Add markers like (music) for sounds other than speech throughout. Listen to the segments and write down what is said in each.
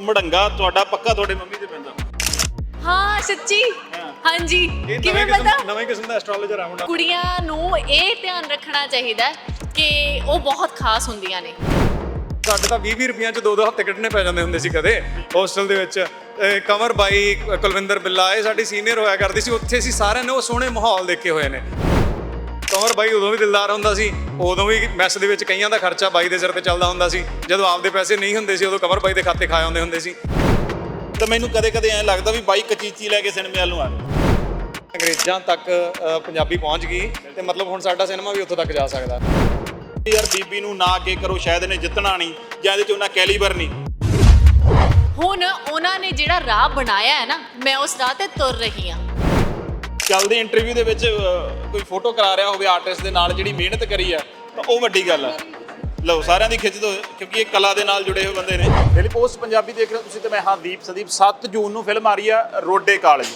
ਮੜੰਗਾ ਤੁਹਾਡਾ ਪੱਕਾ ਤੁਹਾਡੇ ਮੰਮੀ ਤੇ ਪੈਂਦਾ। ਹਾਂ ਸੱਚੀ। ਹਾਂਜੀ। ਕਿਵੇਂ ਪਤਾ? ਨਵੇਂ ਕਿਸਮ ਦਾ ਐਸਟ੍ਰੋਲੋਜਰ ਆ ਮੁੰਡਾ। ਕੁੜੀਆਂ ਨੂੰ ਇਹ ਧਿਆਨ ਰੱਖਣਾ ਚਾਹੀਦਾ ਕਿ ਉਹ ਬਹੁਤ ਖਾਸ ਹੁੰਦੀਆਂ ਨੇ। ਸਾਡੇ ਤਾਂ 20 20 ਰੁਪਈਆਂ ਚ ਦੋ ਦੋ ਹਫ਼ਤੇ ਕੱਢਣੇ ਪੈ ਜਾਂਦੇ ਹੁੰਦੇ ਸੀ ਕਦੇ ਹੋਸਟਲ ਦੇ ਵਿੱਚ। ਇਹ ਕਮਰ ਬਾਈ ਕੁਲਵਿੰਦਰ ਬਿੱਲਾ ਇਹ ਸਾਡੀ ਸੀਨੀਅਰ ਹੋਇਆ ਕਰਦੀ ਸੀ। ਉੱਥੇ ਅਸੀਂ ਸਾਰਿਆਂ ਨੇ ਉਹ ਸੋਹਣੇ ਮਾਹੌਲ ਦੇਖੇ ਹੋਏ ਨੇ। ਕਮਰ ਬਾਈ ਉਦੋਂ ਵੀ ਦਿਲਦਾਰ ਹੁੰਦਾ ਸੀ ਉਦੋਂ ਵੀ ਮੈਸ ਦੇ ਵਿੱਚ ਕਈਆਂ ਦਾ ਖਰਚਾ ਬਾਈ ਦੇ ਸਿਰ ਤੇ ਚੱਲਦਾ ਹੁੰਦਾ ਸੀ ਜਦੋਂ ਆਪਦੇ ਪੈਸੇ ਨਹੀਂ ਹੁੰਦੇ ਸੀ ਉਦੋਂ ਕਮਰ ਬਾਈ ਦੇ ਖਾਤੇ ਖਾਏ ਹੁੰਦੇ ਹੁੰਦੇ ਸੀ। ਤਾਂ ਮੈਨੂੰ ਕਦੇ-ਕਦੇ ਐਂ ਲੱਗਦਾ ਵੀ ਬਾਈ ਕਚੀਚੀ ਲੈ ਕੇ ਸਿਨੇਮੇ ਵੱਲ ਨੂੰ ਆ ਰਿਹਾ ਅੰਗਰੇਜ਼ਾਂ ਤੱਕ ਅ, ਪੰਜਾਬੀ ਪਹੁੰਚ ਗਈ ਤੇ ਮਤਲਬ ਹੁਣ ਸਾਡਾ ਸਿਨੇਮਾ ਵੀ ਉੱਥੋਂ ਤੱਕ ਜਾ ਸਕਦਾ। ਯਾਰ ਬੀਬੀ ਨੂੰ ਨਾ ਕੇ ਕਰੋ ਸ਼ਾਇਦ ਇਹਨੇ ਜਿੱਤਣਾ ਨਹੀਂ ਜਾਂ ਇਹਦੇ ਚ ਉਹਨਾਂ ਕੈਲੀਬਰ ਨਹੀਂ। ਹੁਣ ਉਹਨਾਂ ਨੇ ਜਿਹੜਾ ਰਾਹ ਬਣਾਇਆ ਹੈ ਨਾ ਮੈਂ ਉਸ ਰਾਹ ਤੇ ਤੁਰ ਰਹੀ ਹਾਂ। ਚੱਲਦੇ ਇੰਟਰਵਿਊ ਦੇ ਵਿੱਚ ਕੋਈ ਫੋਟੋ ਕਰਾ ਰਿਹਾ ਹੋਵੇ ਆਰਟਿਸਟ ਦੇ ਨਾਲ ਜਿਹੜੀ ਮਿਹਨਤ ਕਰੀ ਆ ਤਾਂ ਉਹ ਵੱਡੀ ਗੱਲ ਆ ਲਓ, ਸਾਰਿਆਂ ਦੀ ਖਿੱਚ ਦੋ ਕਿਉਂਕਿ ਇਹ ਕਲਾ ਦੇ ਨਾਲ ਜੁੜੇ ਹੋਏ ਬੰਦੇ ਨੇ। ਡੇਲੀ ਪੋਸਟ ਪੰਜਾਬੀ ਦੇਖ ਰਹੇ ਹੋ ਤੁਸੀਂ ਤੇ ਮੈਂ ਹਾਂ ਦੀਪ ਸੰਦੀਪ। 7 ਜੂਨ ਨੂੰ ਫਿਲਮ ਆ ਰਹੀ ਆ ਰੋਡੇ ਕਾਲਜ।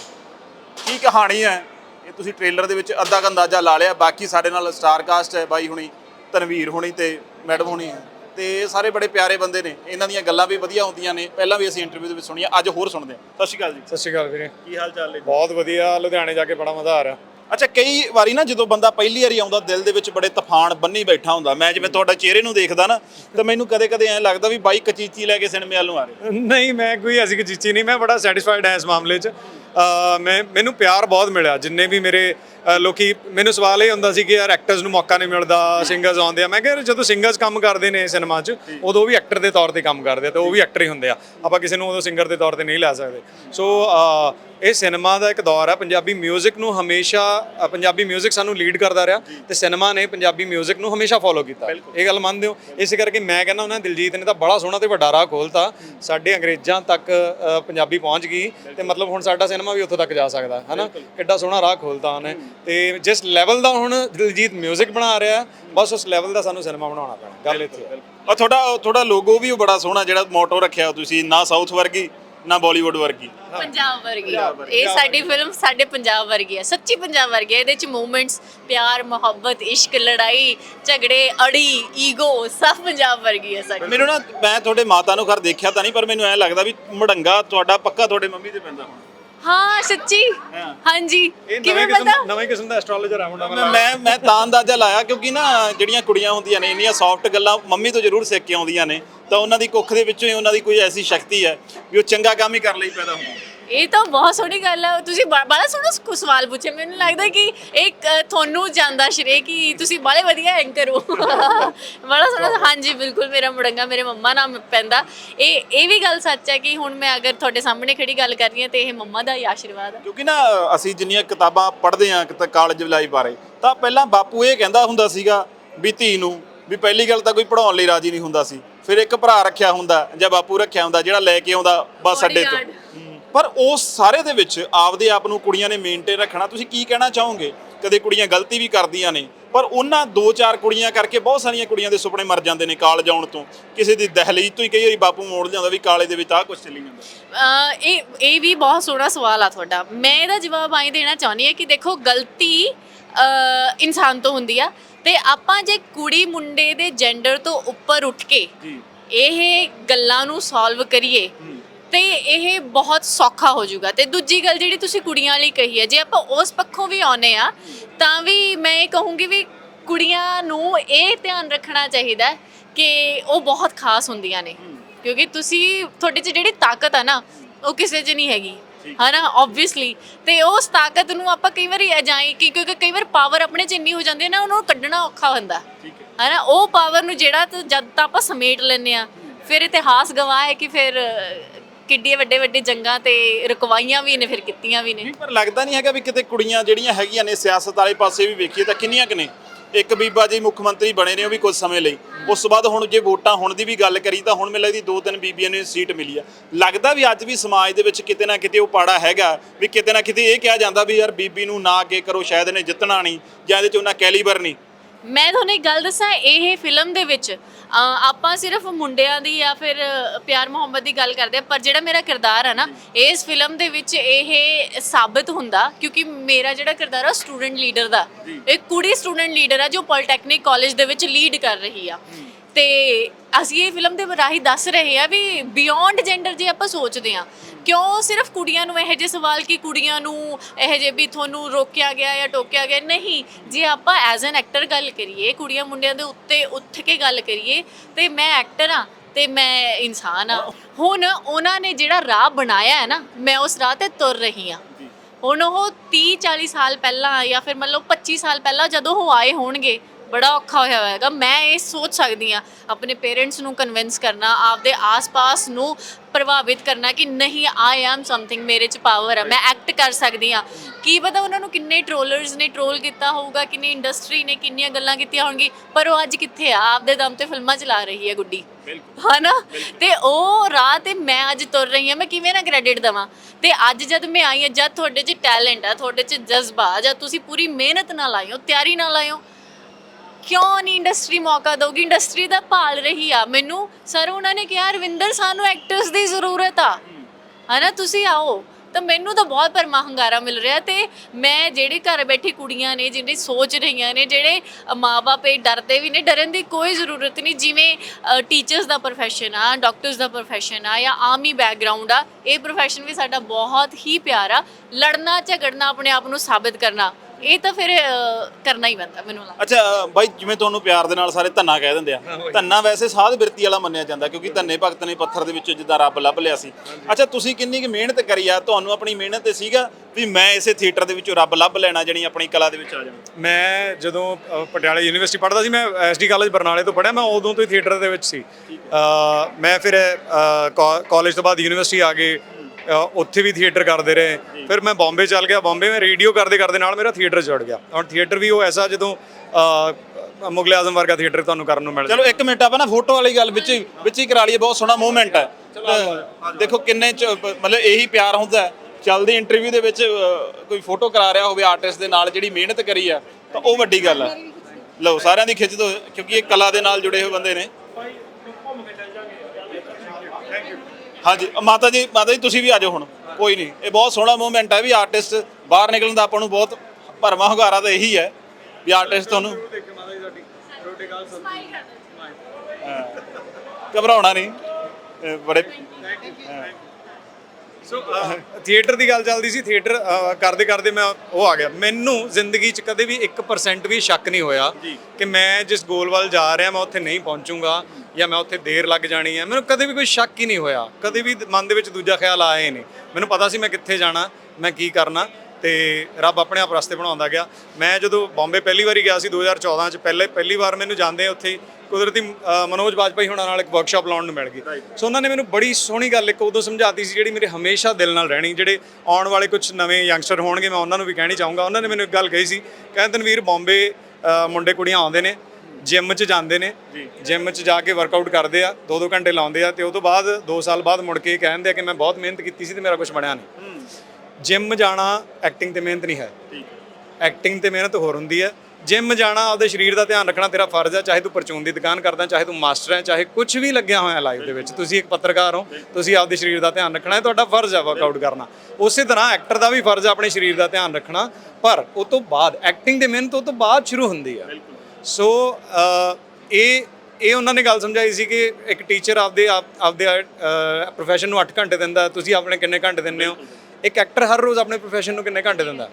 ਕੀ ਕਹਾਣੀ ਹੈ? ਇਹ ਤੁਸੀਂ ਟ੍ਰੇਲਰ ਦੇ ਵਿੱਚ ਅੱਧਾ ਕੁ ਅੰਦਾਜ਼ਾ ਲਾ ਲਿਆ। ਬਾਕੀ ਸਾਡੇ ਨਾਲ ਸਟਾਰ ਕਾਸਟ ਹੈ ਬਾਈ ਹੁਣੀ, ਤਨਵੀਰ ਹੁਣੀ ਤੇ ਮੈਡਮ ਹੁਣੀ ਤੇ ਸਾਰੇ ਬੜੇ ਪਿਆਰੇ ਬੰਦੇ ਨੇ। ਇਹਨਾਂ ਦੀਆਂ ਗੱਲਾਂ ਵੀ ਵਧੀਆ ਹੁੰਦੀਆਂ ਨੇ। ਪਹਿਲਾਂ ਵੀ ਅਸੀਂ ਇੰਟਰਵਿਊ ਦੇ ਵਿੱਚ ਸੁਣੀਆਂ ਅੱਜ ਹੋਰ ਸੁਣਦੇ ਹਾਂ। ਸਤਿ ਸ਼੍ਰੀ ਅਕਾਲ ਜੀ। ਸਤਿ ਸ਼੍ਰੀ ਅਕਾਲ ਵੀਰੇ। ਕੀ ਹਾਲ ਚਾਲ ਨੇ ਬਹੁਤ ਵਧੀਆ ਲੁਧਿਆਣੇ ਜਾ ਕੇ ਬੜਾ ਮਜ਼ਾ ਆ ਰਿਹਾ। ਅੱਛਾ ਕਈ ਵਾਰੀ ਨਾ ਜਦੋਂ ਬੰਦਾ ਪਹਿਲੀ ਵਾਰੀ ਆਉਂਦਾ ਦਿਲ ਦੇ ਵਿੱਚ ਬੜੇ ਤੂਫਾਨ ਬੰਨੀ ਬੈਠਾ ਹੁੰਦਾ। ਮੈਂ ਜਿਵੇਂ ਤੁਹਾਡਾ ਚਿਹਰੇ ਨੂੰ ਦੇਖਦਾ ਨਾ ਤਾਂ ਮੈਨੂੰ ਕਦੇ-ਕਦੇ ਐਂ ਲੱਗਦਾ ਵੀ ਬਾਈ ਕਚੀਚੀ ਲੈ ਕੇ ਸਿਨੇਮੇ ਵੱਲ ਨੂੰ ਆ ਰਹੇ। ਨਹੀਂ ਮੈਂ ਕੋਈ ਐਸੀ ਚੀਚੀ ਨਹੀਂ। ਮੈਂ ਬੜਾ ਸੈਟੀਸਫਾਈਡ ਹਾਂ ਇਸ ਮਾਮਲੇ 'ਚ। ਅਹ ਮੈਂ ਮੈਨੂੰ ਪਿਆਰ ਬਹੁਤ ਮਿਲਿਆ। ਜਿੰਨੇ ਵੀ ਮੇਰੇ ਲੋਕੀ ਮੈਨੂੰ ਸਵਾਲ ਇਹ ਹੁੰਦਾ ਸੀ ਕਿ ਯਾਰ ਐਕਟਰਸ ਨੂੰ ਮੌਕਾ ਨਹੀਂ ਮਿਲਦਾ ਸਿੰਗਰਸ ਆਉਂਦੇ ਆ ਮੈਂ ਕਿਹਾ ਯਾਰ ਜਦੋਂ ਸਿੰਗਰਸ ਕੰਮ ਕਰਦੇ ਨੇ ਸਿਨੇਮਾ 'ਚ ਉਦੋਂ ਉਹ ਵੀ ਐਕਟਰ ਦੇ ਤੌਰ ਤੇ ਕੰਮ ਕਰਦੇ ਆ ਤੇ ਉਹ ਵੀ ਐਕਟਰ ਹੀ ਹੁੰਦੇ ਆ ਆਪਾਂ ਕਿਸੇ ਨੂੰ ਉਦੋਂ ਸਿੰਗਰ ਦੇ ਤੌਰ ਤੇ ਨਹੀਂ ਲੈ ਸਕਦੇ ਸੋ ਅਹ ਇਹ ਸਿਨੇਮਾ ਦਾ ਇੱਕ ਦੌਰ ਹੈ ਪੰਜਾਬੀ 뮤직 ਨੂੰ ਹਮੇਸ਼ਾ ਅ, ਪੰਜਾਬੀ 뮤직 ਸਾਨੂੰ ਲੀਡ ਕਰਦਾ ਰਿਹਾ ਤੇ ਸਿਨੇਮਾ ਨੇ ਪੰਜਾਬੀ 뮤직 ਨੂੰ ਹਮੇਸ਼ਾ ਫੋਲੋ ਕੀਤਾ ਇਹ ਗੱਲ ਮੰਨਦੇ ਹੋ ਇਸ ਕਰਕੇ ਮੈਂ ਕਹਿੰਦਾ ਉਹਨਾਂ ਦਿਲਜੀਤ ਨੇ ਤਾਂ ਬੜਾ ਸੋਹਣਾ ਤੇ ਵੱਡਾ ਰਾਹ ਖੋਲਤਾ ਸਾਡੇ ਅੰਗਰੇਜ਼ਾਂ ਤੱਕ ਅ, ਪੰਜਾਬੀ ਪਹੁੰਚ ਗਈ ਤੇ ਮਤਲਬ ਹੁਣ ਸਾਡਾ ਸਿਨੇਮਾ ਵੀ ਉੱਥੋਂ ਤੱਕ ਜਾ ਸਕਦਾ ਹਨਾ ਕਿੱਡਾ ਸੋਹਣਾ ਰਾਹ ਖੋਲਤਾ ਉਹਨੇ ਤੇ ਜਿਸ ਲੈਵਲ ਦਾ ਹੁਣ ਦਿਲਜੀਤ 뮤직 ਬਣਾ ਰਿਹਾ ਬਸ ਉਸ ਲੈਵਲ ਦਾ ਸਾਨੂੰ ਸਿਨੇਮਾ ਬਣਾਉਣਾ ਪੈਣਾ ਗੱਲ ਇੱਥੇ ਆ। ਤੁਹਾਡਾ ਤੁਹਾਡਾ ਲੋਗੋ ਵੀ ਬੜਾ ਸੋਹਣਾ ਜਿਹੜਾ ਮੋਟੋ ਰੱਖਿਆ ਤੁਸੀਂ ਨਾ ਸਾਊਥ ਵਰਗੀ ਨਾ ਬਾਲੀਵੁੱਡ ਵਰਗੀ। ਪੰਜਾਬ ਵਰਗੀ। ਇਹ ਸਾਡੀ ਫਿਲਮ ਸਾਡੇ ਪੰਜਾਬ ਵਰਗੀ ਹੈ ਸੱਚੀ ਪੰਜਾਬ ਵਰਗੀ ਹੈ। ਇਹਦੇ ਚ ਮੂਵਮੈਂਟਸ ਪਿਆਰ ਮੁਹੱਬਤ ਇਸ਼ਕ ਲੜਾਈ ਝਗੜੇ ਅੜੀ ਈਗੋ ਸਭ ਪੰਜਾਬ ਵਰਗੀ ਹੈ ਸਾਡੀ। ਮੈਨੂੰ ਨਾ ਮੈਂ ਤੁਹਾਡੇ ਮਾਤਾ ਨੂੰ ਘਰ ਦੇਖਿਆ ਤਾਂ ਨਹੀਂ ਪਰ ਮੈਨੂੰ ਐਂ ਲੱਗਦਾ ਵੀ ਮੜੰਗਾ ਤੁਹਾਡਾ ਪੱਕਾ ਤੁਹਾਡੇ ਮੰਮੀ ਤੇ ਪੈਂਦਾ ਹੁਣ। ਹਾਂ ਸੱਚੀ? ਹਾਂ। ਹਾਂਜੀ। ਇਹ ਕਿਵੇਂ ਨਵੇਂ ਕਿਸਮ ਪਤਾ? ਨਵੇਂ ਕਿਸਮ ਦਾ ਐਸਟ੍ਰੋਲੋਜਰ ਆ ਮੁੰਡਾ ਮੈਂ ਮੈਂ ਮੈਂ ਤਾਂ ਅੰਦਾਜ਼ਾ ਲਾਇਆ ਕਿਉਂਕਿ ਨਾ ਜਿਹੜੀਆਂ ਕੁੜੀਆਂ ਹੁੰਦੀਆਂ ਨੇ ਇੰਨੀਆਂ ਸੌਫਟ ਗੱਲਾਂ ਮੰਮੀ ਤੋਂ ਜ਼ਰੂਰ ਸਿੱਖ ਕੇ ਆਉਂਦੀਆਂ ਨੇ ਤਾਂ ਉਹਨਾਂ ਦੀ ਕੁੱਖ ਦੇ ਵਿੱਚੋਂ ਹੀ ਉਹਨਾਂ ਦੀ ਕੋਈ ਐਸੀ ਸ਼ਕਤੀ ਹੈ ਵੀ ਉਹ ਚੰਗਾ ਕੰਮ ਹੀ ਕਰਨ ਲਈ ਪੈਦਾ ਹੁੰਦੀ ਹੈ। ਇਹ ਤਾਂ ਬਹੁਤ ਸੋਹਣੀ ਗੱਲ ਹੈ ਤੁਸੀਂ ਬ- ਬੜਾ ਸੋਹਣਾ ਸ- ਸਵਾਲ ਪੁੱਛਿਆ। ਮੈਨੂੰ ਲੱਗਦਾ ਕਿ ਇੱਕ ਤੁਹਾਨੂੰ ਜਾਂਦਾ ਸ਼ਰੇ ਕਿ ਤੁਸੀਂ ਬੜੇ ਵਧੀਆ ਐਂਕਰ ਹੋ। (laughs) ਬੜਾ ਸੋਹਣਾ ਹਾਂਜੀ ਬਿਲਕੁਲ ਮੇਰਾ ਮੁੜੰਗਾ ਮੇਰੇ ਮੰਮਾ ਨਾਮ ਪੈਂਦਾ। ਇਹ ਇਹ ਵੀ ਗੱਲ ਸੱਚ ਹੈ ਕਿ ਹੁਣ ਮੈਂ ਅਗਰ ਤੁਹਾਡੇ ਸਾਹਮਣੇ ਖੜੀ ਗੱਲ ਕਰ ਰਹੀ ਹਾਂ ਤੇ ਇਹ ਮੰਮਾ ਦਾ ਹੀ ਆਸ਼ੀਰਵਾਦ ਹੈ ਕਿਉਂਕਿ ਨਾ ਅਸੀਂ ਜਿੰਨੀਆਂ ਕਿਤਾਬਾਂ ਪੜ੍ਹਦੇ ਆਂ ਕਿਤੇ ਕਾਲਜ ਲਾਈਫ ਬਾਰੇ ਤਾਂ ਪਹਿਲਾਂ ਬਾਪੂ ਇਹ ਕਹਿੰਦਾ ਹੁੰਦਾ ਸੀਗਾ ਵੀ ਧੀ ਨੂੰ ਵੀ ਪਹਿਲੀ ਗੱਲ ਤਾਂ ਕੋਈ ਪੜਾਉਣ ਲਈ ਰਾਜੀ ਨਹੀਂ ਹੁੰਦਾ ਸੀ। ਫਿਰ ਇੱਕ ਭਰਾ ਰੱਖਿਆ ਹੁੰਦਾ ਜਾਂ ਬਾਪੂ ਰੱਖਿਆ ਹੁੰਦਾ ਜਿਹੜਾ ਲੈ ਕੇ ਆਉਂਦਾ ਬੱਸ ਅੱਡੇ ਤੋਂ। Bodyguard। ਪਰ ਉਸ ਸਾਰੇ ਦੇ ਵਿੱਚ ਆਪਦੇ ਆਪ ਨੂੰ ਕੁੜੀਆਂ ਨੇ ਮੇਨਟੇਨ ਰੱਖਣਾ ਤੁਸੀਂ ਕੀ ਕਹਿਣਾ ਚਾਹੋਗੇ? ਕਦੇ ਕੁੜੀਆਂ ਗਲਤੀ ਵੀ ਕਰਦੀਆਂ ਨੇ ਪਰ ਉਹਨਾਂ ਦੋ ਚਾਰ ਕੁੜੀਆਂ ਕਰਕੇ ਬਹੁਤ ਸਾਰੀਆਂ ਕੁੜੀਆਂ ਦੇ ਸੁਪਨੇ ਮਰ ਜਾਂਦੇ ਨੇ ਕਾਲਜ ਆਉਣ ਤੋਂ। ਕਿਸੇ ਦੀ ਦਹਲੀਜ਼ ਤੋਂ ਹੀ ਕਈ ਵਾਰੀ ਬਾਪੂ ਮੋੜ ਲਿਆਉਂਦਾ ਵੀ ਕਾਲਜ ਦੇ ਵਿੱਚ ਆਹ ਕੁਝ ਚੱਲੀ ਜਾਂਦਾ। ਇਹ ਇਹ ਵੀ ਬਹੁਤ ਸੋਹਣਾ ਸਵਾਲ ਆ ਤੁਹਾਡਾ। ਮੈਂ ਇਹਦਾ ਜਵਾਬ ਆਈ ਦੇਣਾ ਚਾਹੁੰਦੀ ਹਾਂ ਕਿ ਦੇਖੋ ਗਲਤੀ ਅ, ਇਨਸਾਨ ਤੋਂ ਹੁੰਦੀ ਆ। ਤੇ ਆਪਾਂ ਜੇ ਕੁੜੀ ਮੁੰਡੇ ਦੇ ਜੈਂਡਰ ਤੋਂ ਉੱਪਰ ਉੱਠ ਕੇ ਜੀ। ਇਹ ਗੱਲਾਂ ਨੂੰ ਸੋਲਵ ਕਰੀਏ ਤੇ ਇਹ ਬਹੁਤ ਸੌਖਾ ਹੋ ਜਾਊਗਾ। ਤੇ ਦੂਜੀ ਗੱਲ ਜਿਹੜੀ ਤੁਸੀਂ ਕੁੜੀਆਂ ਲਈ ਕਹੀ ਹੈ ਜੇ ਆਪਾਂ ਉਸ ਪੱਖੋਂ ਵੀ ਆਉਨੇ ਆ ਤਾਂ ਵੀ ਮੈਂ ਇਹ ਕਹੂੰਗੀ ਵੀ ਕੁੜੀਆਂ ਨੂੰ ਇਹ ਧਿਆਨ ਰੱਖਣਾ ਚਾਹੀਦਾ ਕਿ ਉਹ ਬਹੁਤ ਖਾਸ ਹੁੰਦੀਆਂ ਨੇ। ਕਿਉਂਕਿ ਤੁਸੀਂ ਤੁਹਾਡੇ 'ਚ ਜਿਹੜੀ ਤਾਕਤ ਆ ਨਾ ਉਹ ਕਿਸੇ 'ਚ ਨਹੀਂ ਹੈਗੀ। ਹਨਾ ਆਬਵੀਅਸਲੀ ਤੇ ਉਸ ਤਾਕਤ ਨੂੰ ਆਪਾਂ ਕਈ ਵਾਰੀ ਅਜਾਈ ਕਿ ਕਿਉਂਕਿ ਕਈ ਵਾਰ ਪਾਵਰ ਆਪਣੇ 'ਚ ਇੰਨੀ ਹੋ ਜਾਂਦੀ ਹੈ ਨਾ ਉਹਨੂੰ ਕੱਢਣਾ ਔਖਾ ਹੁੰਦਾ। ਹਨਾ ਉਹ ਪਾਵਰ ਨੂੰ ਜਿਹੜਾ ਜਦ ਤਾਂ ਆਪਾਂ ਸਮੇਟ ਲੈਂਦੇ ਆ ਫਿਰ ਇਤਿਹਾਸ ਗਵਾਹ ਹੈ ਕਿ ਫਿਰ ਕਿੱਡੀ ਵੱਡੇ ਵੱਡੇ ਜੰਗਾਂ ਤੇ ਰੁਕਵਾਈਆਂ ਵੀ ਨੇ, ਫਿਰ ਕੀਤੀਆਂ ਵੀ ਨੇ। ਪਰ ਲੱਗਦਾ ਨਹੀਂ ਹੈਗਾ ਵੀ ਕਿਤੇ ਕੁੜੀਆਂ ਜਿਹੜੀਆਂ ਹੈਗੀਆਂ ਨੇ ਸਿਆਸਤ ਵਾਲੇ ਪਾਸੇ ਵੀ ਵੇਖੀਏ ਤਾਂ ਕਿੰਨੀਆਂ ਕਿ ਨੇ। ਇੱਕ ਬੀਬਾ ਜੀ ਮੁੱਖ ਮੰਤਰੀ ਬਣੇ ਨੇ ਉਹ ਵੀ ਕੁਝ ਸਮੇਂ ਲਈ। ਉਸ ਤੋਂ ਬਾਅਦ ਹੁਣ ਜੇ ਵੋਟਾਂ ਹੁਣ ਦੀ ਵੀ ਗੱਲ ਕਰੀ ਤਾਂ ਹੁਣ ਮੈਨੂੰ ਲੱਗਦੀ ਦੋ ਤਿੰਨ ਬੀਬੀਆਂ ਨੂੰ ਸੀਟ ਮਿਲੀ ਆ। ਲੱਗਦਾ ਵੀ ਅੱਜ ਵੀ ਸਮਾਜ ਦੇ ਵਿੱਚ ਕਿਤੇ ਨਾ ਕਿਤੇ ਉਹ ਪਾੜਾ ਹੈਗਾ ਵੀ ਕਿਤੇ ਨਾ ਕਿਤੇ ਇਹ ਕਿਹਾ ਜਾਂਦਾ ਵੀ ਯਾਰ ਬੀਬੀ ਨੂੰ ਨਾ ਅੱਗੇ ਕਰੋ, ਸ਼ਾਇਦ ਇਹਨੇ ਜਿੱਤਣਾ ਨਹੀਂ ਜਾਂ ਇਹਦੇ ਚ ਉਹਨਾਂ ਕੈਲੀਬਰ ਨਹੀਂ। ਮੈਂ ਤੁਹਾਨੂੰ ਇੱਕ ਗੱਲ ਦੱਸਾਂ ਇਹ ਫਿਲਮ ਦੇ ਵਿੱਚ ਆਪਾਂ ਸਿਰਫ ਮੁੰਡਿਆਂ ਦੀ ਜਾਂ ਫਿਰ ਪਿਆਰ ਮੁਹੱਬਤ ਦੀ ਗੱਲ ਕਰਦੇ ਆ ਪਰ ਜਿਹੜਾ ਮੇਰਾ ਕਿਰਦਾਰ ਆ ਨਾ ਇਸ ਫਿਲਮ ਦੇ ਵਿੱਚ ਇਹ ਸਾਬਤ ਹੁੰਦਾ ਕਿਉਂਕਿ ਮੇਰਾ ਜਿਹੜਾ ਕਿਰਦਾਰ ਆ ਸਟੂਡੈਂਟ ਲੀਡਰ ਦਾ। ਇੱਕ ਕੁੜੀ ਸਟੂਡੈਂਟ ਲੀਡਰ ਆ ਜੋ ਪੋਲੀਟੈਕਨਿਕ ਕਾਲਜ ਦੇ ਵਿੱਚ ਲੀਡ ਕਰ ਰਹੀ ਆ। ਤੇ ਅਸੀਂ ਇਹ ਫਿਲਮ ਦੇ ਰਾਹੀਂ ਦੱਸ ਰਹੇ ਆ ਵੀ ਬਿਯੋਂਡ ਜੈਂਡਰ ਜੇ ਆਪਾਂ ਸੋਚਦੇ ਆ ਕਿਉਂ ਸਿਰਫ ਕੁੜੀਆਂ ਨੂੰ ਇਹੋ ਜਿਹੇ ਸਵਾਲ ਕਿ ਕੁੜੀਆਂ ਨੂੰ ਇਹੋ ਜਿਹੇ ਵੀ ਤੁਹਾਨੂੰ ਰੋਕਿਆ ਗਿਆ ਜਾਂ ਟੋਕਿਆ ਗਿਆ? ਨਹੀਂ ਜੇ ਆਪਾਂ ਐਜ਼ ਐਨ ਐਕਟਰ ਗੱਲ ਕਰੀਏ ਕੁੜੀਆਂ ਮੁੰਡਿਆਂ ਦੇ ਉੱਤੇ ਉੱਠ ਕੇ ਗੱਲ ਕਰੀਏ ਤੇ ਮੈਂ ਐਕਟਰ ਆ ਤੇ ਮੈਂ ਇਨਸਾਨ ਆ ਹੁਣ ਉਹਨਾਂ ਨੇ ਜਿਹੜਾ ਰਾਹ ਬਣਾਇਆ ਹੈ ਨਾ ਮੈਂ ਉਸ ਰਾਹ ਤੇ ਤੁਰ ਰਹੀ ਆ ਹੁਣ ਉਹ 30 40 ਸਾਲ ਪਹਿਲਾਂ ਜਾਂ ਫਿਰ ਮੰਨ ਲਓ 25 ਸਾਲ ਪਹਿਲਾਂ ਜਦੋਂ ਉਹ ਆਏ ਹੋਣਗੇ ਬੜਾ ਔਖਾ ਹੋਇਆ ਹੋਵੇਗਾ ਮੈਂ ਇਹ ਸੋਚ ਸਕਦੀ ਆ ਆਪਣੇ ਪੇਰੈਂਟਸ ਨੂੰ ਕਨਵਿੰਸ ਕਰਨਾ ਆਪਦੇ ਆਸ-ਪਾਸ ਨੂੰ ਪ੍ਰਭਾਵਿਤ ਕਰਨਾ ਕਿ ਨਹੀਂ ਆਈ ਐਮ ਸਮਥਿੰਗ ਮੇਰੇ ਚ ਪਾਵਰ ਆ ਮੈਂ ਐਕਟ ਕਰ ਸਕਦੀ ਆ ਕੀ ਪਤਾ ਉਹਨਾਂ ਨੂੰ ਕਿੰਨੇ ਟ੍ਰੋਲਰਸ ਨੇ ਟ੍ਰੋਲ ਕੀਤਾ ਹੋਊਗਾ ਕਿੰਨੀ ਇੰਡਸਟਰੀ ਨੇ ਕਿੰਨੀਆਂ ਗੱਲਾਂ ਕੀਤੀਆਂ ਹੋਣਗੀ ਪਰ ਉਹ ਅੱਜ ਕਿੱਥੇ ਆ? ਆਪਦੇ ਦਮ ਤੇ ਫਿਲਮਾਂ ਚਲਾ ਰਹੀ ਹੈ ਗੁੱਡੀ। ਹਨਾ? ਤੇ ਉਹ ਰਾਹ ਤੇ ਮੈਂ ਅੱਜ ਤੁਰ ਰਹੀ ਹਾਂ ਮੈਂ ਕਿਵੇਂ ਨਾ ਕ੍ਰੈਡਿਟ ਦਵਾਂ? ਤੇ ਅੱਜ ਜਦ ਮੈਂ ਆਈ ਹਾਂ ਜਦ ਤੁਹਾਡੇ 'ਚ ਟੈਲੈਂਟ ਆ ਤੁਹਾਡੇ 'ਚ ਜਜ਼ਬਾ ਆ, ਜਦ ਤੁਸੀਂ ਪੂਰੀ ਮਿਹਨਤ ਨਾਲ ਆਏ ਹੋ ਤਿਆਰੀ ਨਾਲ ਆਏ ਹੋ ਕਿਉਂ ਨਹੀਂ ਇੰਡਸਟਰੀ ਮੌਕਾ ਦਊਗੀ? ਇੰਡਸਟਰੀ ਦਾ ਭਾਲ ਰਹੀ ਆ। ਮੈਨੂੰ ਸਰ ਉਹਨਾਂ ਨੇ ਕਿਹਾ, ਰਵਿੰਦਰ, ਸਾਨੂੰ ਐਕਟਰਸ ਦੀ ਜ਼ਰੂਰਤ ਆ। ਹਨਾ? ਤੁਸੀਂ ਆਓ। ਤਾਂ ਮੈਨੂੰ ਤਾਂ ਬਹੁਤ ਪਰਮਾ ਹੰਗਾਰਾ ਮਿਲ ਰਿਹਾ ਤੇ ਮੈਂ ਜਿਹੜੇ ਘਰ ਬੈਠੀ ਕੁੜੀਆਂ ਨੇ ਜਿਹੜੇ ਸੋਚ ਰਹੀਆਂ ਨੇ, ਜਿਹੜੇ ਮਾਪੇ ਡਰਦੇ ਵੀ ਨੇ, ਡਰਨ ਦੀ ਕੋਈ ਜ਼ਰੂਰਤ ਨਹੀਂ। ਜਿਵੇਂ ਟੀਚਰਸ ਦਾ profession ਆ ਡਾਕਟਰਸ ਦਾ profession ਆ ਜਾਂ ਆਰਮੀ ਬੈਕਗ੍ਰਾਉਂਡ ਆ, ਇਹ profession ਵੀ ਸਾਡਾ ਬਹੁਤ ਹੀ ਪਿਆਰਾ। ਲੜਨਾ, ਝਗੜਨਾ, ਆਪਣੇ ਆਪ ਨੂੰ ਸਾਬਿਤ ਕਰਨਾ। ਇਹ ਤਾਂ ਫਿਰ ਕਰਨਾ ਹੀ ਪੈਂਦਾ ਮੈਨੂੰ ਲੱਗਦਾ। ਅੱਛਾ ਬਾਈ ਜਿਵੇਂ ਤੁਹਾਨੂੰ ਪਿਆਰ ਦੇ ਨਾਲ ਸਾਰੇ ਧੰਨਾ ਕਹਿ ਦਿੰਦੇ ਆ। ਧੰਨਾ ਵੈਸੇ ਸਾਧ ਬਿਰਤੀ ਵਾਲਾ ਮੰਨਿਆ ਜਾਂਦਾ ਕਿਉਂਕਿ ਧੰਨੇ ਭਗਤ ਨੇ ਪੱਥਰ ਦੇ ਵਿੱਚੋਂ ਜਿੱਦਾਂ ਰੱਬ ਲੱਭ ਲਿਆ ਸੀ। ਅੱਛਾ ਤੁਸੀਂ ਕਿੰਨੀ ਕੁ ਮਿਹਨਤ ਕਰੀ ਆ? ਤੁਹਾਨੂੰ ਆਪਣੀ ਮਿਹਨਤ ਤੇ ਸੀਗਾ ਵੀ ਮੈਂ ਇਸੇ ਥੀਏਟਰ ਦੇ ਵਿੱਚੋਂ ਰੱਬ ਲੱਭ ਲੈਣਾ ਜਿਹੜੀ ਆਪਣੀ ਕਲਾ ਦੇ ਵਿੱਚ ਆ ਜਾਵਾਂ? ਮੈਂ ਜਦੋਂ ਅ, ਪਟਿਆਲਾ ਯੂਨੀਵਰਸਿਟੀ ਪੜ੍ਹਦਾ ਸੀ ਮੈਂ ਐਸਡੀ ਕਾਲਜ ਬਰਨਾਲੇ ਤੋਂ ਪੜ੍ਹਿਆ ਮੈਂ ਉਦੋਂ ਤੋਂ ਹੀ ਥੀਏਟਰ ਦੇ ਵਿੱਚ ਸੀ। ਅ, ਮੈਂ ਫਿਰ ਕਾਲਜ ਤੋਂ ਬਾਅਦ ਯੂਨੀਵਰਸਿਟੀ ਆ ਅ, ਉੱਥੇ ਵੀ ਥੀਏਟਰ ਕਰਦੇ ਰਹੇ। ਫਿਰ ਮੈਂ ਬੰਬੇ ਚੱਲ ਗਿਆ। ਬੰਬੇ ਮੈਂ ਰੇਡੀਓ ਕਰਦੇ ਕਰਦੇ ਨਾਲ ਮੇਰਾ ਥੀਏਟਰ ਜੁੜ ਗਿਆ। ਹੁਣ ਥੀਏਟਰ ਵੀ ਉਹ ਐਸਾ ਜਦੋਂ ਅ, ਮੁਗਲੇ ਆਜ਼ਮ ਵਰਗਾ ਥੀਏਟਰ ਤੁਹਾਨੂੰ ਕਰਨ ਨੂੰ ਮਿਲ ਚਲੋ ਇੱਕ ਮਿੰਟ ਆਪਾਂ ਨਾ ਫੋਟੋ ਵਾਲੀ ਗੱਲ ਵਿੱਚ ਹੀ ਵਿੱਚ ਹੀ ਕਰਾ ਲਈਏ। ਬਹੁਤ ਸੋਹਣਾ ਮੂਵਮੈਂਟ ਹੈ। ਦੇਖੋ ਕਿੰਨੇ ਚ- ਮਤਲਬ ਇਹੀ ਪਿਆਰ ਹੁੰਦਾ ਹੈ। ਚੱਲਦੀ ਇੰਟਰਵਿਊ ਦੇ ਵਿੱਚ ਕੋਈ ਫੋਟੋ ਕਰਾ ਰਿਹਾ ਹੋਵੇ ਆਰਟਿਸਟ ਦੇ ਨਾਲ ਜਿਹੜੀ ਮਿਹਨਤ ਕਰੀ ਆ ਤਾਂ ਉਹ ਵੱਡੀ ਗੱਲ ਹੈ। ਲਓ ਸਾਰਿਆਂ ਦੀ ਖਿੱਚ ਦੋ ਕਿਉਂਕਿ ਇਹ ਕਲਾ ਦੇ ਨਾਲ ਜੁੜੇ ਹੋਏ ਬੰਦੇ ਨੇ। ਹਾਂਜੀ ਮਾਤਾ ਜੀ ਮਾਤਾ ਜੀ ਤੁਸੀਂ ਵੀ ਆ ਜਾਓ ਹੁਣ। ਕੋਈ ਨਹੀਂ ਇਹ ਬਹੁਤ ਸੋਹਣਾ ਮੂਵਮੈਂਟ ਹੈ ਵੀ ਆਰਟਿਸਟ ਬਾਹਰ ਨਿਕਲਣ ਦਾ ਆਪਾਂ ਨੂੰ ਬਹੁਤ ਭਰਮਾ ਹੁੰਗਾਰਾ ਤਾਂ ਇਹੀ ਹੈ ਵੀ ਆਰਟਿਸਟ ਤੁਹਾਨੂੰ ਘਬਰਾਉਣਾ ਨਹੀਂ। ਬੜੇ ਸੋ ਥੀਏਟਰ ਦੀ ਗੱਲ ਚੱਲਦੀ ਸੀ ਥੀਏਟਰ ਕਰਦੇ ਕਰਦੇ ਮੈਂ ਉਹ ਆ ਗਿਆ। ਮੈਨੂੰ ਜ਼ਿੰਦਗੀ 'ਚ ਕਦੇ ਵੀ 1% ਵੀ ਸ਼ੱਕ ਨਹੀਂ ਹੋਇਆ ਕਿ ਮੈਂ ਜਿਸ ਗੋਲ ਵੱਲ ਜਾ ਰਿਹਾ ਮੈਂ ਉੱਥੇ ਨਹੀਂ ਪਹੁੰਚੂਗਾ। ਜਾਂ ਮੈਂ ਉੱਥੇ ਦੇਰ ਲੱਗ ਜਾਣੀ ਹੈ। ਮੈਨੂੰ ਕਦੇ ਵੀ ਕੋਈ ਸ਼ੱਕ ਹੀ ਨਹੀਂ ਹੋਇਆ। ਕਦੇ ਵੀ ਮਨ ਦੇ ਵਿੱਚ ਦੂਜਾ ਖਿਆਲ ਹੀ ਨਹੀਂ। ਮੈਨੂੰ ਪਤਾ ਸੀ ਮੈਂ ਕਿੱਥੇ ਜਾਣਾ ਮੈਂ ਕੀ ਕਰਨਾ ਤੇ ਰੱਬ ਆਪਣੇ ਆਪ ਰਸਤੇ ਬਣਾਉਂਦਾ ਗਿਆ। ਮੈਂ ਜਦੋਂ ਬੰਬੇ ਪਹਿਲੀ ਵਾਰੀ ਗਿਆ ਸੀ 2014 ਚ ਪਹਿਲੇ ਪਹਿਲੀ ਵਾਰ ਮੈਨੂੰ ਜਾਂਦੇ ਉੱਥੇ ਕੁਦਰਤੀ ਮਨੋਜ ਬਾਜਪਾਈ ਹੋਣਾ ਨਾਲ ਇੱਕ ਵਰਕਸ਼ਾਪ ਲਾਉਣ ਨੂੰ ਮਿਲ ਗਈ। ਸੋ ਉਹਨਾਂ ਨੇ ਮੈਨੂੰ ਬੜੀ ਸੋਹਣੀ ਗੱਲ ਇੱਕ ਉਦੋਂ ਸਮਝਾਤੀ ਸੀ ਜਿਹੜੀ ਮੇਰੇ ਹਮੇਸ਼ਾ ਦਿਲ ਨਾਲ ਰਹਿਣੀ। ਜਿਹੜੇ ਆਉਣ ਵਾਲੇ ਕੁਝ ਨਵੇਂ ਯੰਗਸਟਰ ਹੋਣਗੇ ਮੈਂ ਉਹਨਾਂ ਨੂੰ ਵੀ ਕਹਿਣੀ ਚਾਹੂੰਗਾ। ਉਹਨਾਂ ਨੇ ਮੈਨੂੰ ਇੱਕ ਗੱਲ ਕਹੀ ਸੀ ਕਹਿੰਦੇ ਤਨਵੀਰ ਬੰਬੇ ਮੁੰਡੇ ਕੁੜੀਆਂ ਆਉਂਦੇ ਨੇ ਜਿਮ 'ਚ ਜਾਂਦੇ ਨੇ। ਜਿਮ 'ਚ ਜਾ ਕੇ ਵਰਕਆਊਟ ਕਰਦੇ ਆ ਦੋ ਦੋ ਘੰਟੇ ਲਾਉਂਦੇ ਆ ਤੇ ਉਸ ਤੋਂ ਬਾਅਦ 2 ਸਾਲ ਬਾਅਦ ਮੁੜ ਕੇ ਕਹਿੰਦੇ ਆ ਕਿ ਮੈਂ ਬਹੁਤ ਮਿਹਨਤ ਕੀਤੀ ਸੀ ਤੇ ਮੇਰਾ ਕੁਝ ਬਣਿਆ ਨਹੀਂ। ਜਿਮ ਜਾਣਾ ਐਕਟਿੰਗ ਤੇ ਮਿਹਨਤ ਨਹੀਂ ਹੈ। ਐਕਟਿੰਗ ਤੇ ਮਿਹਨਤ ਹੋਰ ਹੁੰਦੀ ਹੈ। ਜਿਮ ਜਾਣਾ ਆਪਦੇ ਸਰੀਰ ਦਾ ਧਿਆਨ ਰੱਖਣਾ ਤੇਰਾ ਫਰਜ਼ ਹੈ ਚਾਹੇ ਤੂੰ ਪਰਚੂਨ ਦੀ ਦੁਕਾਨ ਕਰਦਾ ਚਾਹੇ ਤੂੰ ਮਾਸਟਰ ਹੈ ਚਾਹੇ ਕੁਝ ਵੀ ਲੱਗਿਆ ਹੋਇਆ ਲਾਈਫ ਦੇ ਵਿੱਚ। ਤੁਸੀਂ ਇੱਕ ਪੱਤਰਕਾਰ ਹੋ ਤੁਸੀਂ ਆਪਦੇ ਸਰੀਰ ਦਾ ਧਿਆਨ ਰੱਖਣਾ ਹੈ ਤੁਹਾਡਾ ਫਰਜ਼ ਹੈ ਵਰਕਆਊਟ ਕਰਨਾ। ਉਸੇ ਤਰ੍ਹਾਂ ਐਕਟਰ ਦਾ ਵੀ ਫਰਜ਼ ਹੈ ਆਪਣੇ ਸਰੀਰ ਦਾ ਧਿਆਨ ਰੱਖਣਾ। ਪਰ ਉਸ ਤੋਂ ਬਾਅਦ ਐਕਟਿੰਗ ਦੀ ਮਿਹਨਤ ਉਹ ਤੋਂ ਬਾਅਦ ਸ਼ੁਰੂ ਹੁੰਦੀ ਹੈ ਸੋ ਅ, ਇਹ ਇਹ ਉਹਨਾਂ ਨੇ ਗੱਲ ਸਮਝਾਈ ਸੀ ਕਿ ਇੱਕ ਟੀਚਰ ਆਪਦੇ ਆਪ- ਆਪਦੇ ਪ੍ਰੋਫੈਸ਼ਨ ਨੂੰ 8 ਘੰਟੇ ਦਿੰਦਾ ਤੁਸੀਂ ਆਪਣੇ ਕਿੰਨੇ ਘੰਟੇ ਦਿੰਦੇ ਹੋ? ਇੱਕ ਐਕਟਰ ਹਰ ਰੋਜ਼ ਆਪਣੇ ਪ੍ਰੋਫੈਸ਼ਨ ਨੂੰ ਕਿੰਨੇ ਘੰਟੇ ਦਿੰਦਾ?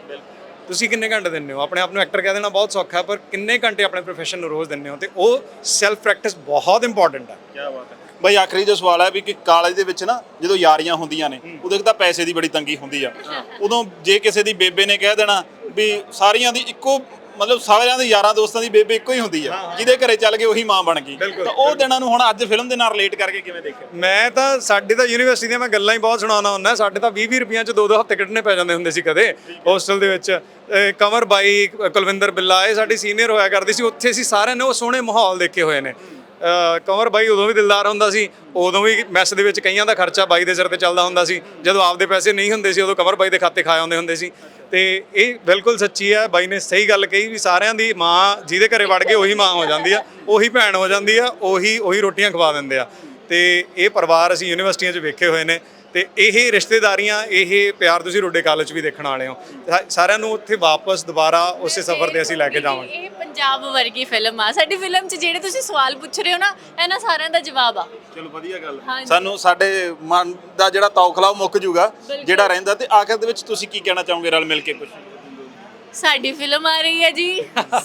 ਤੁਸੀਂ ਕਿੰਨੇ ਘੰਟੇ ਦਿੰਦੇ ਹੋ? ਆਪਣੇ ਆਪ ਨੂੰ ਐਕਟਰ ਕਹਿ ਦੇਣਾ ਬਹੁਤ ਸੌਖਾ ਹੈ ਪਰ ਕਿੰਨੇ ਘੰਟੇ ਆਪਣੇ ਪ੍ਰੋਫੈਸ਼ਨ ਨੂੰ ਰੋਜ਼ ਦਿੰਦੇ ਹੋ? ਤੇ ਉਹ ਸੈਲਫ ਪ੍ਰੈਕਟਿਸ ਬਹੁਤ ਇੰਪੋਰਟੈਂਟ ਹੈ ਕੀ ਬਾਤ ਹੈ। ਬਈ ਆਖਰੀ ਜੋ ਸਵਾਲ ਹੈ ਵੀ ਕਿ ਕਾਲਜ ਦੇ ਵਿੱਚ ਨਾ ਜਦੋਂ ਯਾਰੀਆਂ ਹੁੰਦੀਆਂ ਨੇ ਉਦੋਂ ਇੱਕ ਤਾਂ ਪੈਸੇ ਦੀ ਬੜੀ ਤੰਗੀ ਹੁੰਦੀ ਆ। ਉਦੋਂ ਜੇ ਕਿਸੇ ਦੀ ਬੇਬੇ ਨੇ ਕਹਿ ਦੇਣਾ ਵੀ ਸਾਰੀਆਂ ਦੀ ਇੱਕੋ ਮਤਲਬ ਸਾਰਿਆਂ ਦੇ ਯਾਰਾਂ ਦੋਸਤਾਂ ਦੀ ਬੇਬੇ ਇੱਕੋ ਹੀ ਹੁੰਦੀ ਆ। ਜਿਹਦੇ ਘਰੇ ਚੱਲ ਗਏ ਉਹੀ ਮਾਂ ਬਣ ਗਈ। ਤਾਂ ਉਹ ਦਿਨਾਂ ਨੂੰ ਹੁਣ ਅੱਜ ਫਿਲਮ ਦੇ ਨਾਲ ਰਿਲੇਟ ਕਰਕੇ ਕਿਵੇਂ ਦੇਖਿਆ? ਮੈਂ ਤਾਂ ਸਾਡੇ ਤਾਂ ਯੂਨੀਵਰਸਿਟੀ ਦੀਆਂ ਮੈਂ ਗੱਲਾਂ ਹੀ ਬਹੁਤ ਸੁਣਾਉਣਾ ਹੁੰਦਾ। ਸਾਡੇ ਤਾਂ 20 20 ਰੁਪਈਆਂ ਚ ਦੋ ਦੋ ਹਫ਼ਤੇ ਕੱਢਣੇ ਪੈ ਜਾਂਦੇ ਹੁੰਦੇ ਸੀ ਕਦੇ ਹੋਸਟਲ ਦੇ ਵਿੱਚ। ਕਮਰ ਬਾਈ ਕੁਲਵਿੰਦਰ ਬਿੱਲਾ ਇਹ ਸਾਡੀ ਸੀਨੀਅਰ ਹੋਇਆ ਕਰਦੀ ਸੀ। ਉੱਥੇ ਅਸੀਂ ਸਾਰਿਆਂ ਨੇ ਉਹ ਸੋਹਣੇ ਮਾਹੌਲ ਦੇਖੇ ਹੋਏ ਨੇ। ਕੰਵਰ ਬਾਈ ਉਦੋਂ ਵੀ ਦਿਲਦਾਰ ਹੁੰਦਾ ਸੀ। ਉਦੋਂ ਵੀ ਮੈਸ ਦੇ ਵਿੱਚ ਕਈਆਂ ਦਾ ਖਰਚਾ ਬਾਈ ਦੇ ਸਿਰ ਤੇ ਚੱਲਦਾ ਹੁੰਦਾ ਸੀ। ਜਦੋਂ ਆਪਦੇ ਪੈਸੇ ਨਹੀਂ ਹੁੰਦੇ ਸੀ ਉਦੋਂ ਕੰਵਰ ਬਾਈ ਦੇ ਖਾਤੇ ਖਾ ਆਉਂਦੇ ਹੁੰਦੇ ਸੀ। ਤੇ ਇਹ ਬਿਲਕੁਲ ਸੱਚੀ ਹੈ ਬਾਈ ਨੇ ਸਹੀ ਗੱਲ ਕਹੀ ਵੀ ਸਾਰਿਆਂ ਦੀ ਮਾਂ ਜਿਹਦੇ ਘਰੇ ਵੜ ਕੇ ਉਹੀ ਮਾਂ ਹੋ ਜਾਂਦੀ ਆ, ਉਹੀ ਭੈਣ ਹੋ ਜਾਂਦੀ ਆ, ਉਹੀ ਉਹੀ ਰੋਟੀਆਂ ਖਵਾ ਦਿੰਦੇ ਆ। ਤੇ ਇਹ ਪਰਿਵਾਰ ਅਸੀਂ ਯੂਨੀਵਰਸਿਟੀਆਂ 'ਚ ਵੇਖੇ ਹੋਏ ਨੇ। ਤੇ ਇਹ ਰਿਸ਼ਤੇਦਾਰੀਆਂ ਇਹ ਪਿਆਰ ਤੁਸੀਂ ਰੋਡੇ ਕਾਲਜ ਵੀ ਦੇਖਣ ਵਾਲੇ ਹੋ। ਸਾਰਿਆਂ ਨੂੰ ਉੱਥੇ ਵਾਪਸ ਦੁਬਾਰਾ ਉਸੇ ਸਫ਼ਰ ਤੇ ਅਸੀਂ ਲੈ ਕੇ ਜਾਵਾਂਗੇ। ਇਹ ਪੰਜਾਬ ਵਰਗੀ ਫਿਲਮ ਆ। ਸਾਡੀ ਫਿਲਮ 'ਚ ਜਿਹੜੇ ਤੁਸੀਂ ਸਵਾਲ ਪੁੱਛ ਰਹੇ ਹੋ ਨਾ ਇਹਨਾਂ ਸਾਰਿਆਂ ਦਾ ਜਵਾਬ ਆ। ਚਲੋ ਵਧੀਆ ਗੱਲ। ਸਾਨੂੰ ਸਾਡੇ ਮਨ ਦਾ ਜਿਹੜਾ ਤੌਖਲਾ ਉਹ ਮੁੱਕ ਜੂਗਾ ਜਿਹੜਾ ਰਹਿੰਦਾ ਤੇ ਆਖਰ ਦੇ ਵਿੱਚ ਤੁਸੀਂ ਕੀ ਕਹਿਣਾ ਚਾਹੋਗੇ ਰਲ ਮਿਲ ਕੇ ਕੁਝ ਸਾਡੀ ਫਿਲਮ ਆ ਰਹੀ ਹੈ ਜੀ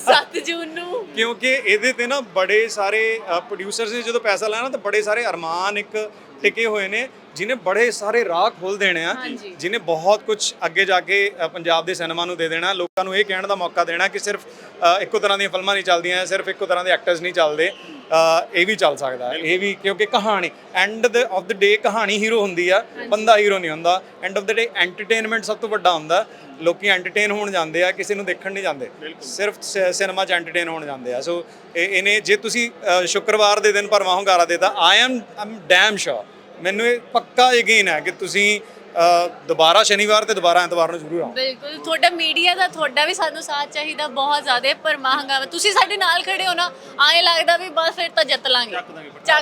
7 ਜੂਨ ਨੂੰ। ਕਿਉਂਕਿ ਇਹਦੇ ਤੇ ਨਾ ਬੜੇ ਸਾਰੇ ਪ੍ਰੋਡਿਊਸਰਸ ਨੇ ਜਦੋਂ ਪੈਸਾ ਲੈਣਾ ਤਾਂ ਬੜੇ ਸਾਰੇ ਅਰਮਾਨ ਇੱਕ ਟਿਕੇ ਹੋਏ ਨੇ। ਜਿਨੇ ਬੜੇ ਸਾਰੇ ਰਾਹ ਖੋਲ ਦੇਣੇ ਆ ਹਾਂਜੀ। ਜਿਨੇ ਬਹੁਤ ਕੁਝ ਅੱਗੇ ਜਾ ਕੇ ਅ, ਪੰਜਾਬ ਦੇ ਸਿਨੇਮਾ ਨੂੰ ਦੇ ਦੇਣਾ ਲੋਕਾਂ ਨੂੰ ਇਹ ਕਹਿਣ ਦਾ ਮੌਕਾ ਦੇਣਾ ਕਿ ਸਿਰਫ ਅ, ਇੱਕੋ ਤਰ੍ਹਾਂ ਦੀਆਂ ਫਿਲਮਾਂ ਨਹੀਂ ਚੱਲਦੀਆਂ ਸਿਰਫ ਇੱਕੋ ਤਰ੍ਹਾਂ ਦੇ ਐਕਟਰਸ ਨਹੀਂ ਚੱਲਦੇ ਅ, ਇਹ ਵੀ ਚੱਲ ਸਕਦਾ ਹੈ। ਇਹ ਵੀ ਕਿਉਂਕਿ ਕਹਾਣੀ ਐਂਡ ਆਫ ਦ ਡੇ ਕਹਾਣੀ ਹੀਰੋ ਹੁੰਦੀ ਆ ਬੰਦਾ ਹੀਰੋ ਨਹੀਂ ਹੁੰਦਾ। End of the day entertainment ਸਭ ਤੋਂ ਵੱਡਾ ਹੁੰਦਾ। ਲੋਕੀ ਐਂਟਰਟੇਨ ਹੋਣ ਜਾਂਦੇ ਆ ਕਿਸੇ ਨੂੰ ਦੇਖਣ ਨਹੀਂ ਜਾਂਦੇ। ਸਿਰਫ ਸਿਨੇਮਾ 'ਚ ਐਂਟਰਟੇਨ ਹੋਣ ਜਾਂਦੇ ਆ। ਸੋ ਇਹ ਇਹਨੇ ਜੇ ਤੁਸੀਂ ਅ, ਸ਼ੁੱਕਰਵਾਰ ਦੇ ਦਿਨ ਭਰਵਾਂ ਹੁੰਗਾਰਾ ਦੇਤਾ ਆਈ ਐਮ ਆਮ ਡੈਮ ਸ਼ੋਰ ਮੈਨੂੰ ਇਹ ਪੱਕਾ ਯਕੀਨ ਹੈ ਕਿ ਤੁਸੀਂ ਅ, ਦੁਬਾਰਾ ਸ਼ਨੀਵਾਰ ਤੇ ਦੁਬਾਰਾ ਐਤਵਾਰ ਨੂੰ ਜ਼ਰੂਰ ਆਓ। ਬਿਲਕੁਲ ਤੁਹਾਡਾ ਮੀਡੀਆ ਦਾ ਤੁਹਾਡਾ ਵੀ ਸਾਨੂੰ ਸਾਥ ਚਾਹੀਦਾ ਬਹੁਤ ਜ਼ਿਆਦਾ ਪਰ ਮਹਾਂਗਾ ਤੁਸੀਂ ਸਾਡੇ ਨਾਲ ਖੜੇ ਹੋ ਨਾ ਆਏ ਲੱਗਦਾ ਵੀ ਬਸ ਫਿਰ ਤਾਂ ਜਿੱਤ ਲਾਂਗੇ। ਚੱਕ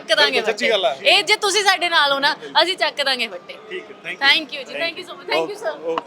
ਦਾਂਗੇ ਬਿਲਕੁਲ, ਸੱਚੀ ਗੱਲ ਹੈ। ਇਹ ਜੇ ਤੁਸੀਂ ਸਾਡੇ ਨਾਲ ਹੋ ਨਾ ਅਸੀਂ ਚੱਕ ਦਾਂਗੇ ਫੱਟੇ। ਠੀਕ ਹੈ ਥੈਂਕ ਥੈਂਕ ਯੂ ਜੀ thank you so much thank you sir okay